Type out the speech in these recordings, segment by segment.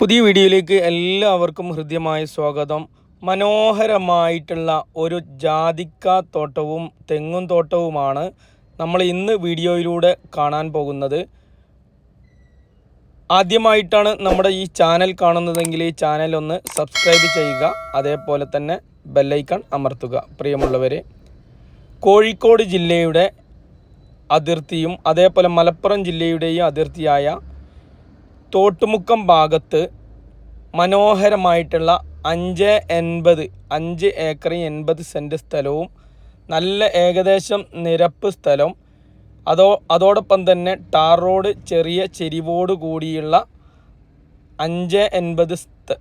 പുതിയ വീഡിയോയിലേക്ക് എല്ലാവർക്കും ഹൃദ്യമായ സ്വാഗതം. മനോഹരമായിട്ടുള്ള ഒരു ജാതിക്ക തോട്ടവും തെങ്ങും തോട്ടവുമാണ് നമ്മൾ ഇന്ന് വീഡിയോയിലൂടെ കാണാൻ പോകുന്നത്. ആദ്യമായിട്ടാണ് നമ്മുടെ ഈ ചാനൽ കാണുന്നതെങ്കിൽ ഈ ചാനൽ ഒന്ന് സബ്സ്ക്രൈബ് ചെയ്യുക അതേപോലെ തന്നെ ബെല്ലൈക്കൺ അമർത്തുക. പ്രിയമുള്ളവരെ കോഴിക്കോട് ജില്ലയുടെ അതിർത്തിയും അതേപോലെ മലപ്പുറം ജില്ലയുടെയും അതിർത്തിയായ തോട്ടുമുക്കം ഭാഗത്ത് മനോഹരമായിട്ടുള്ള അഞ്ച് എൺപത് അഞ്ച് ഏക്കറി എൺപത് സെന്റ് സ്ഥലവും നല്ല ഏകദേശം നിരപ്പ് സ്ഥലം. അതോ അതോടൊപ്പം തന്നെ ടാർ റോഡ് ചെറിയ ചെരിവോട് കൂടിയുള്ള അഞ്ച് എൺപത്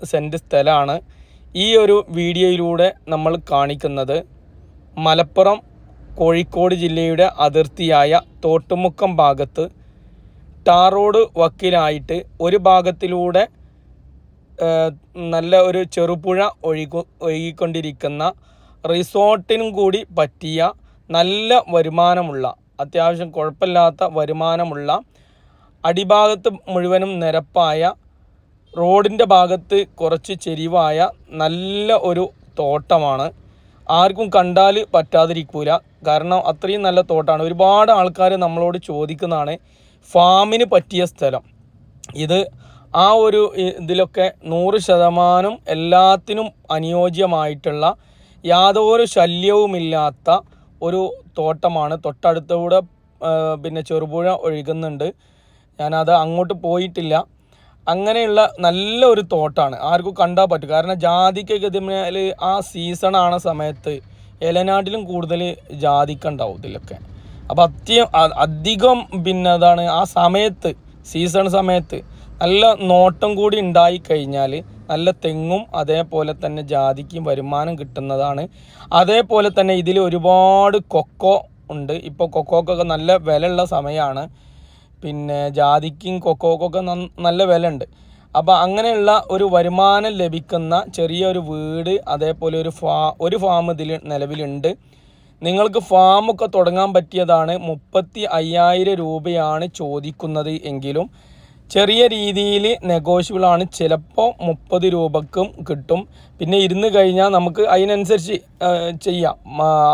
സെന്റ് സ്ഥലമാണ് ഈ ഒരു വീഡിയോയിലൂടെ നമ്മൾ കാണിക്കുന്നത്. മലപ്പുറം കോഴിക്കോട് ജില്ലയുടെ അതിർത്തിയായ തോട്ടുമുക്കം ഭാഗത്ത് ടാർ റോഡ് വക്കിലായിട്ട് ഒരു ഭാഗത്തിലൂടെ നല്ല ഒരു ചെറുപുഴ ഒഴുകു ഒഴുകിക്കൊണ്ടിരിക്കുന്ന റിസോർട്ടിനും കൂടി പറ്റിയ നല്ല വരുമാനമുള്ള അത്യാവശ്യം കുഴപ്പമില്ലാത്ത വരുമാനമുള്ള അടിഭാഗത്ത് മുഴുവനും നിരപ്പായ റോഡിന്റെ ഭാഗത്ത് കുറച്ച് ചെരിവായ നല്ല ഒരു തോട്ടമാണ്. ആർക്കും കണ്ടാൽ പറ്റാതിരിക്കൂല. കാരണം അത്രയും നല്ല തോട്ടമാണ് ഒരുപാട് ആൾക്കാർ നമ്മളോട് ചോദിക്കുന്നതാണ് ഫാമിന് പറ്റിയ സ്ഥലം. ഇത് ആ ഒരു ഇതിലൊക്കെ നൂറ് ശതമാനം എല്ലാത്തിനും അനുയോജ്യമായിട്ടുള്ള യാതൊരു ശല്യവുമില്ലാത്ത ഒരു തോട്ടമാണ്. തൊട്ടടുത്തൂടെ പിന്നെ ചെറുപുഴ ഒഴുകുന്നുണ്ട്. ഞാനത് അങ്ങോട്ട് പോയിട്ടില്ല. അങ്ങനെയുള്ള നല്ല ഒരു തോട്ടാണ്. ആർക്കും കണ്ടാൽ പറ്റും. കാരണം ജാതിക്കൊക്കെ ഇതിന്മേൽ ആ സീസണാണ് സമയത്ത് ഇലനാട്ടിലും കൂടുതൽ ജാതിക്ക ഉണ്ടാവും ഇതിലൊക്കെ. അപ്പോൾ അത്യം അധികം പിന്നെ അതാണ് ആ സമയത്ത് സീസൺ സമയത്ത് നല്ല നോട്ടം കൂടി ഉണ്ടായി കഴിഞ്ഞാൽ നല്ല തെങ്ങും അതേപോലെ തന്നെ ജാതിക്കും വരുമാനം കിട്ടുന്നതാണ്. അതേപോലെ തന്നെ ഇതിൽ ഒരുപാട് കൊക്കോ ഉണ്ട്. ഇപ്പോൾ കൊക്കോക്കൊക്കെ നല്ല വിലയുള്ള സമയമാണ് പിന്നെ ജാതിക്കും കൊക്കോക്കൊക്കെ നല്ല വില ഉണ്ട് അപ്പോൾ അങ്ങനെയുള്ള ഒരു വരുമാനം ലഭിക്കുന്ന ചെറിയൊരു വീട് അതേപോലെ ഒരു ഫാ ഒരു ഫാം ഇതിൽ നിലവിലുണ്ട്. നിങ്ങൾക്ക് ഫാമൊക്കെ തുടങ്ങാൻ പറ്റിയതാണ് മുപ്പത്തി അയ്യായിരം രൂപയാണ് ചോദിക്കുന്നത് എങ്കിലും ചെറിയ രീതിയിൽ നെഗോഷ്യബിളാണ് ചിലപ്പോൾ മുപ്പത് രൂപക്കും കിട്ടും. പിന്നെ ഇരുന്ന് കഴിഞ്ഞാൽ നമുക്ക് അതിനനുസരിച്ച് ചെയ്യാം.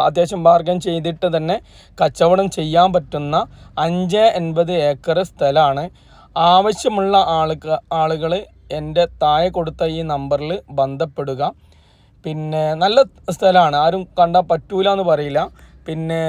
അത്യാവശ്യം ബാർഗൻ ചെയ്തിട്ട് തന്നെ കച്ചവടം ചെയ്യാൻ പറ്റുന്ന അഞ്ച് എൺപത് ഏക്കർ സ്ഥലമാണ്. ആവശ്യമുള്ള ആളുക ആളുകൾ എന്റെ താഴെ കൊടുത്ത ഈ നമ്പറിൽ ബന്ധപ്പെടുക. പിന്നെ നല്ല സ്ഥലമാണ്. ആരും കണ്ടാൽ പറ്റൂല എന്ന് പറയില്ല. പിന്നെ